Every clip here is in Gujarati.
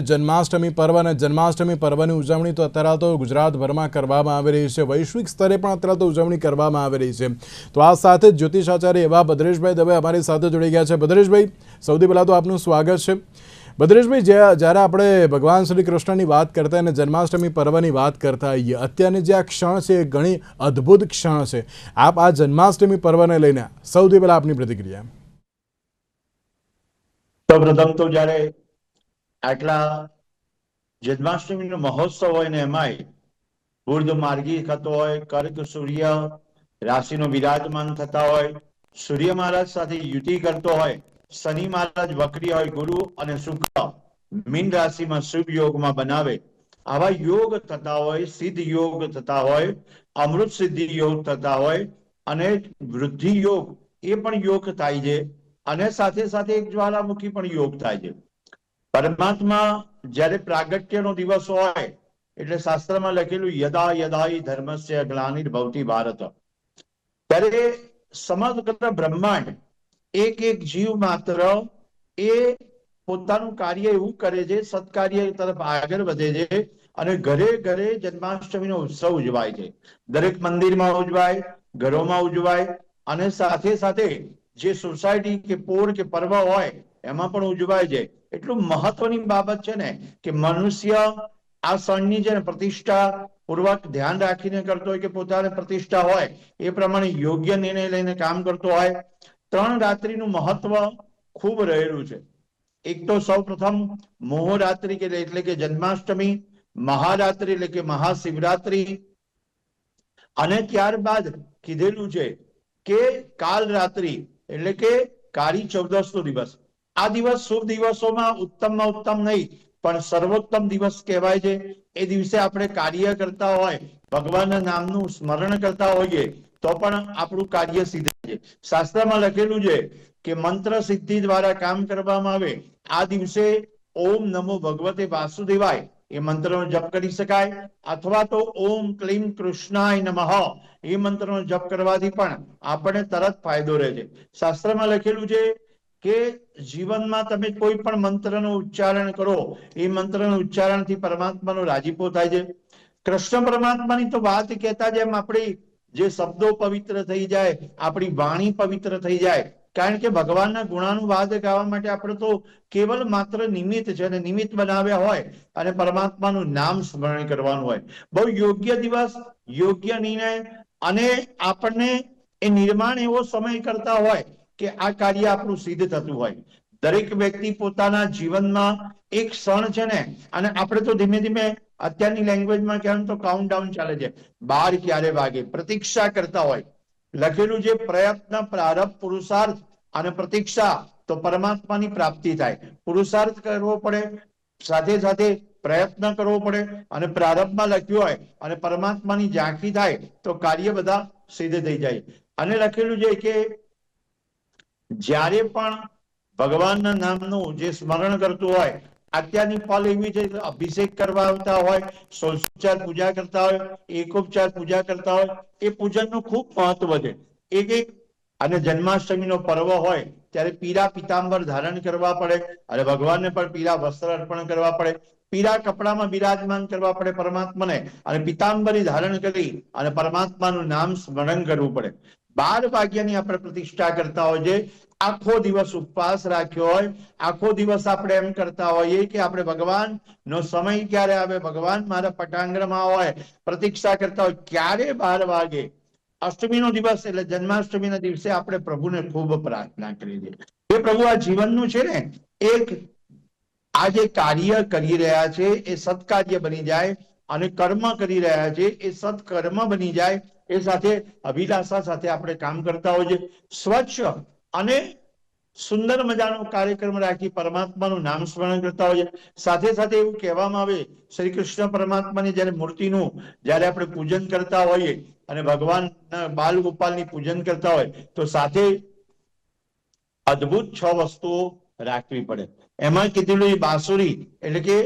જન્માષ્ટમી પર્વ અને જન્માષ્ટમી પર્વની ઉજવણી તો અત્યારે તો ગુજરાતભરમાં કરવામાં આવી રહી છે. વૈશ્વિક સ્તરે પણ અત્યારે તો ઉજવણી કરવામાં આવી રહી છે. તો આ સાથે જ જ્યોતિષાચાર્ય એવા ભદ્રેશભાઈ દવે અમારી સાથે જોડી ગયા છે. ભદ્રેશભાઈ, સૌથી પહેલાં તો આપનું સ્વાગત છે. ભદ્રેશભાઈ જ્યારે આપણે ભગવાન શ્રી કૃષ્ણની વાત કરતા અને જન્માષ્ટમી પર્વની વાત કરતા હોઈએ અત્યારની જે આ ક્ષણ છે એ ઘણી અદ્ભુત ક્ષણ છે. આપ આ જન્માષ્ટમી પર્વને લઈને સૌથી પહેલાં આપની પ્રતિક્રિયા. તો પ્રથમ તો જ્યારે આટલા જન્માષ્ટમીનો મહોત્સવ હોય ને એમાંય બુર્ધ માર્ગી થતો હોય, કર્ક સૂર્ય રાશિનો વિરાજમાન થતા હોય, સૂર્ય મહારાજ સાથે યુતિ કરતો હોય, શનિ મહારાજ વક્રી હોય, ગુરુ અને શુક્ર મીન રાશિમાં શુભ યોગમાં બનાવે, આવા યોગ થતા હોય, સિદ્ધ યોગ થતા હોય, અમૃત સિદ્ધિ યોગ થતા હોય અને વૃદ્ધિ યોગ એ પણ યોગ થાય છે અને સાથે સાથે એક જ્વાલામુખી પણ યોગ થાય છે. પરમાત્મા જ્યારે પ્રાગટ્યનો દિવસ હોય, એટલે શાસ્ત્રમાં લખેલું, યદા યદા હિ ધર્મસ્ય ગ્લાનિર્ભવતી ભારત. ત્યારે સમગ્ર બ્રહ્માંડ એક એક જીવ માત્ર એ પોતાનું કાર્ય એવું કરે છે, સત્કાર્ય તરફ આગળ વધે છે અને ઘરે ઘરે જન્માષ્ટમીનો ઉત્સવ ઉજવાય છે. દરેક મંદિરમાં ઉજવાય, ઘરોમાં ઉજવાય અને સાથે સાથે જે સોસાયટી કે પોળ કે પર્વ હોય એમાં પણ ઉજવાય છે. એટલું મહત્વની બાબત છે ને કે મનુષ્ય આ સણની છે પ્રતિષ્ઠા પૂર્વક ધ્યાન રાખીને કરતો હોય કે પોતાને પ્રતિષ્ઠા હોય, એ પ્રમાણે યોગ્ય નિર્ણય લઈને કામ કરતો હોય, ત્રણ રાત્રિનું મહત્વ ખૂબ રહેલું છે. એક તો સૌ પ્રથમ મોહરાત્રિ કે એટલે કે જન્માષ્ટમી, મહારાત્રિ એટલે કે મહાશિવરાત્રિ, અને ત્યારબાદ કીધેલું છે કે કાલ રાત્રિ એટલે કે કાળી ચૌદસ નો દિવસ. આ દિવસ શુભ દિવસોમાં ઉત્તમમાં ઉત્તમ નહીં, પણ સર્વોત્તમ દિવસ કહેવાય છે. એ દિવસે આપણે કાર્ય કરતા હોય, ભગવાનના નામનું સ્મરણ કરતા હોઈએ, તો પણ આપણું કાર્ય સિદ્ધ છે. શાસ્ત્રમાં લખેલું છે કે મંત્ર સિદ્ધિ દ્વારા કામ કરવામાં આવે, આ દિવસે ઓમ નમો ભગવતે વાસુદેવાય, એ મંત્રનો જપ કરી શકાય, અથવા તો ઓમ ક્લીમ કૃષ્ણાય નમઃ, એ મંત્રનો જપ કરવાથી પણ આપણને તરત ફાયદો રહે છે. શાસ્ત્રમાં લખેલું છે કે જીવનમાં તમે કોઈ પણ મંત્રનું ઉચ્ચારણ કરો, એ મંત્રનું ઉચ્ચારણથી પરમાત્માનો રાજીપો થાય છે. કૃષ્ણ પરમાત્માની તો વાત કહેતા જેમ આપણી જે શબ્દો પવિત્ર થઈ જાય, આપણી વાણી પવિત્ર થઈ જાય. કારણ કે ભગવાનના ગુણાનું વાદ ગાવા માટે આપણે તો કેવલ માત્ર નિમિત્ત છે અને નિમિત્ત બનાવ્યા હોય અને પરમાત્માનું નામ સ્મરણ કરવાનું હોય. બહુ યોગ્ય દિવસ, યોગ્ય નિર્ણય અને આપણને એ નિર્માણ એવો સમય કરતા હોય કે આ કાર્ય આપણું સિદ્ધ થતું હોય. દરેક વ્યક્તિ પોતાના જીવનમાં એક ક્ષણ છે ને, અને આપણે તો ધીમે ધીમે અત્યારની લેંગ્વેજમાં કહેવાનું તો કાઉન્ટ ડાઉન ચાલે છે. બાર ક્યારે વાગે? પ્રતીક્ષા કરતા હોય. લખેલું જે પ્રયત્ન પ્રારંભ પુરુષાર્થ અને પ્રતીક્ષા. તો પરમાત્માની પ્રાપ્તિ થાય. પુરુષાર્થ કરવો પડે, સાથે સાથે પ્રયત્ન કરવો પડે, અને પ્રારંભમાં લખ્યું હોય, અને પરમાત્માની ઝાંખી થાય, તો કાર્ય બધા સિદ્ધ થઈ જાય. અને લખેલું છે કે જ્યારે પણ ભગવાનના નામનું જે સ્મરણ કરતું હોય, અત્યારની પલ એવી છે અભિષેક કરવા આવતા હોય ષોડશોપચાર પૂજા કરતા હોય, એકોપચાર પૂજા કરતા હોય, એ પૂજનનું ખૂબ મહત્વ છે. એક એક અને જન્માષ્ટમીનો પર્વ હોય, ત્યારે પીળા પિતાંબર ધારણ કરવા પડે, અને ભગવાનને પણ પીળા વસ્ત્ર અર્પણ કરવા પડે, પીળા કપડામાં બિરાજમાન કરવા પડે પરમાત્માને, અને પિતાંબરી ધારણ કરી અને પરમાત્માનું નામ સ્મરણ કરવું પડે. બાર વાગ્યાની આપણે પ્રતિષ્ઠા કરતા છે. આખો દિવસ ઉપવાસ રાખ્યો હોય. આખો દિવસ આપણે એમ કરતા હોઈએ કે આપણે ભગવાન નો સમય ક્યારે આવે? ભગવાન મારા પટાંગણમાં હોય. પ્રતીક્ષા કરતા હોય. ક્યારે બાર વાગે? અષ્ટમીનો દિવસ એટલે જન્માષ્ટમીના દિવસે આપણે પ્રભુને ખૂબ પ્રાર્થના કરી દઈએ એ પ્રભુ આ જીવનનું છે ને, એક આ જે કાર્ય કરી રહ્યા છે, એ સત્કાર્ય બની જાય અને કર્મ કરી રહ્યા છે, એ સત્કર્મ બની જાય એ સાથે અભિલાષા સાથે આપણે કામ કરતા હોઈએ. સ્વચ્છ અને સુંદર મજાનો કાર્યક્રમ રાખી પરમાત્માનું નામ સ્મરણ કરતા હોઈએ. સાથે સાથે એવું કહેવામાં આવે, શ્રી કૃષ્ણ પરમાત્માની જયારે મૂર્તિનું જયારે આપણે પૂજન કરતા હોઈએ અને ભગવાન બાલ ગોપાલની પૂજન કરતા હોય, તો સાથે અદભુત છ વસ્તુઓ રાખવી પડે. એમાં કીધેલું બાંસુરી, એટલે કે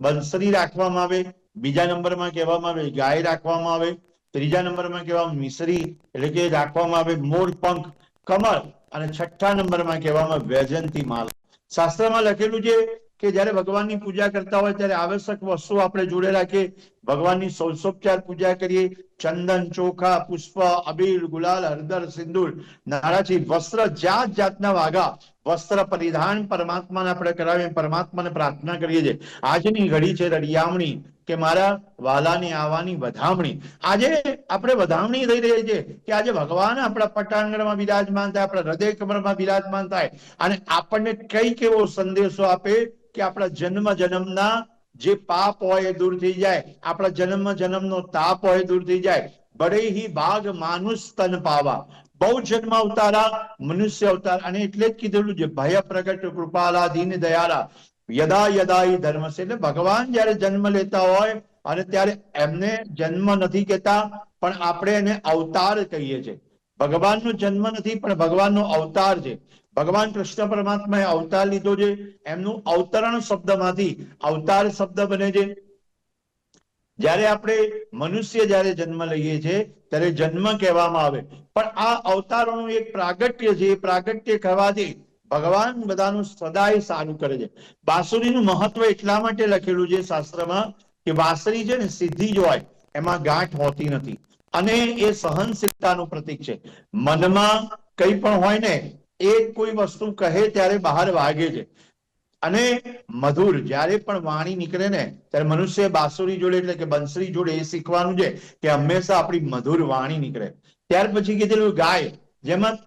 બંસરી રાખવામાં આવે, બીજા નંબરમાં કહેવામાં આવે ગાય રાખવામાં આવે ત્રીજા નંબરમાં કહેવામાં મિસરી એટલે કે રાખવામાં આવે મોર પંખ, કમળ અને છઠ્ઠા નંબરમાં કહેવામાં વૈજયંતી માલ શાસ્ત્રમાં લખેલું છે કે જ્યારે ભગવાનની પૂજા કરતા હોય ત્યારે આવશ્યક વસ્તુ આપણે જોડે રાખીએ. ભગવાનની સૌસોપચાર પૂજા કરીએ. ચંદન, ચોખા, પુષ્પ, અબીલ, ગુલાલ, હળદર, સિંદૂર, નારાજી, વસ્ત્ર જાત જાતના વાઘા વસ્ત્ર પરિધાન પરમાત્માને આપણે કરાવીએ, પરમાત્માને પ્રાર્થના કરીએ છીએ. આજની ઘડી છે રડિયામણી કે મારા વાલાની આવવાની વધામણી. આજે આપણે વધામણી થઈ રહી છે કે આજે ભગવાન આપણા પટાંગણમાં બિરાજમાન થાય, આપણા હૃદય કમરમાં બિરાજમાન થાય. અને આપણને કંઈક એવો સંદેશો આપે કે આપણા જન્મ જન્મના જે પાપ હોય એ દૂર થઈ જાય. આપણા જન્મ જન્મનો તાપ હોય દૂર થઈ જાય. બડે હી ભાગ માનુષ તન પાવા. બહુ જન્મ અવતારા, મનુષ્ય અવતાર. અને એટલે જ કીધેલું છે, ભય પ્રગટ કૃપાલા દીન દયાલા યદા યદા ઈ ધર્મ છે એટલે ભગવાન જયારે જન્મ લેતા હોય, અને ત્યારે એમને જન્મ નથી કહેતા, પણ આપણે એને અવતાર કહીએ છીએ. ભગવાનનો જન્મ નથી, પણ ભગવાનનો અવતાર છે. ભગવાન કૃષ્ણ પરમાત્માએ અવતાર લીધો છે. એમનું અવતરણ શબ્દમાંથી અવતાર શબ્દ બને છે. જ્યારે આપણે મનુષ્ય જ્યારે જન્મ લઈએ છીએ, ત્યારે જન્મ કહેવામાં આવે. પણ આ અવતારોનું એક પ્રાગટ્ય છે, એ પ્રાગટ્ય કહેવાથી ભગવાન બધાનું સદાય સારું કરે છે. બાંસુરીનું મહત્વ એટલા માટે લખેલું છે શાસ્ત્રમાં કે બાંસરી છે ને સીધી જ હોય, એમાં ગાંઠ હોતી નથી. અને એ સહનશીલતાનું પ્રતીક છે. મનમાં કઈ પણ હોય ને, એ કોઈ વસ્તુ કહે ત્યારે બહાર વાગે છે. અને મધુર, જ્યારે પણ વાણી નીકળે ને, ત્યારે મનુષ્ય બાંસુરી જોડે એટલે કે બંસરી જોડે એ શીખવાનું છે કે હંમેશા આપણી મધુર વાણી નીકળે. ત્યાર પછી કીધેલું ગાય, જેમાં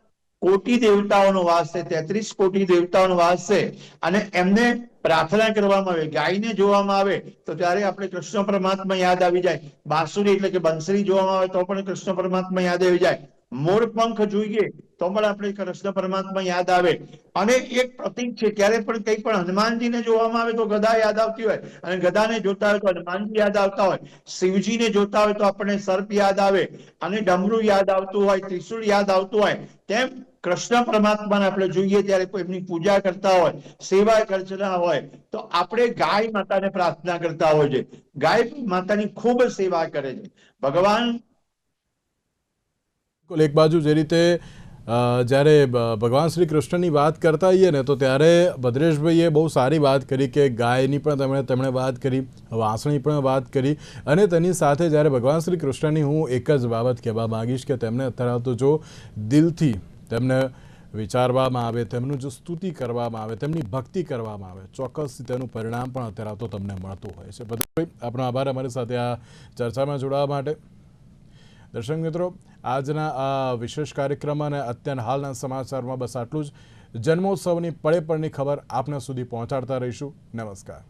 કોટી દેવતાઓનો વાસ છે, તેત્રીસ કોટી દેવતાઓનો વાસ છે, અને એમને પ્રાર્થના કરવામાં આવે, ગાયને જોવામાં આવે, તો ત્યારે આપણે કૃષ્ણ પરમાત્મા યાદ આવી જાય. બાંસુરી એટલે કે બંસરી જોવામાં આવે તો પણ કૃષ્ણ પરમાત્મા યાદ આવી જાય. મોર પંખ જોઈએ તો પણ આપણે કૃષ્ણ પરમાત્મા યાદ આવે. અને એક પ્રતિક છે, ક્યારે પણ કઈ પણ હનુમાનજીને જોવામાં આવે તો ગદા યાદ આવતી હોય. અને ગદાને જોતા હોય તો હનુમાનજી યાદ આવતા હોય. શિવજીને જોતા હોય તો આપણને સર્પ યાદ આવે. અને ડમરું યાદ આવતું હોય ત્રિશુળ યાદ આવતું હોય. તેમ કૃષ્ણ પરમાત્માને આપણે જોઈએ ત્યારે કોઈ એમની પૂજા કરતા હોય, સેવા અર્ચના હોય, તો આપણે ગાય માતાને પ્રાર્થના કરતા હોય છે ગાય માતાની ખૂબ સેવા કરે છે. ભગવાન એક બાજુ જે રીતે જ્યારે ભગવાન શ્રી કૃષ્ણની વાત કરતા હોઈએ ને, તો ત્યારે ભદ્રેશભાઈએ બહુ સારી વાત કરી કે ગાયની પણ તેમણે તેમણે વાત કરી વાંસણી પણ વાત કરી. અને તેની સાથે જ્યારે ભગવાન શ્રી કૃષ્ણની હું એક જ બાબત કહેવા માંગીશ કે તેમને અત્યારે તો જો દિલથી તેમને વિચારવામાં આવે, તેમનું જો સ્તુતિ કરવામાં આવે, તેમની ભક્તિ કરવામાં આવે, ચોક્કસ તેનું પરિણામ પણ અત્યારે તો તમને મળતું હોય છે. ભદ્રેશભાઈ, આપનો આભાર અમારી સાથે આ ચર્ચામાં જોડાવા માટે. દર્શક મિત્રો, આજના આ વિશેષ કાર્યક્રમ અને અત્યારના હાલના સમાચારમાં બસ આટલું જ. જન્મોત્સવની પળે પળની ખબર આપના સુધી પહોંચાડતા રહીશું. નમસ્કાર.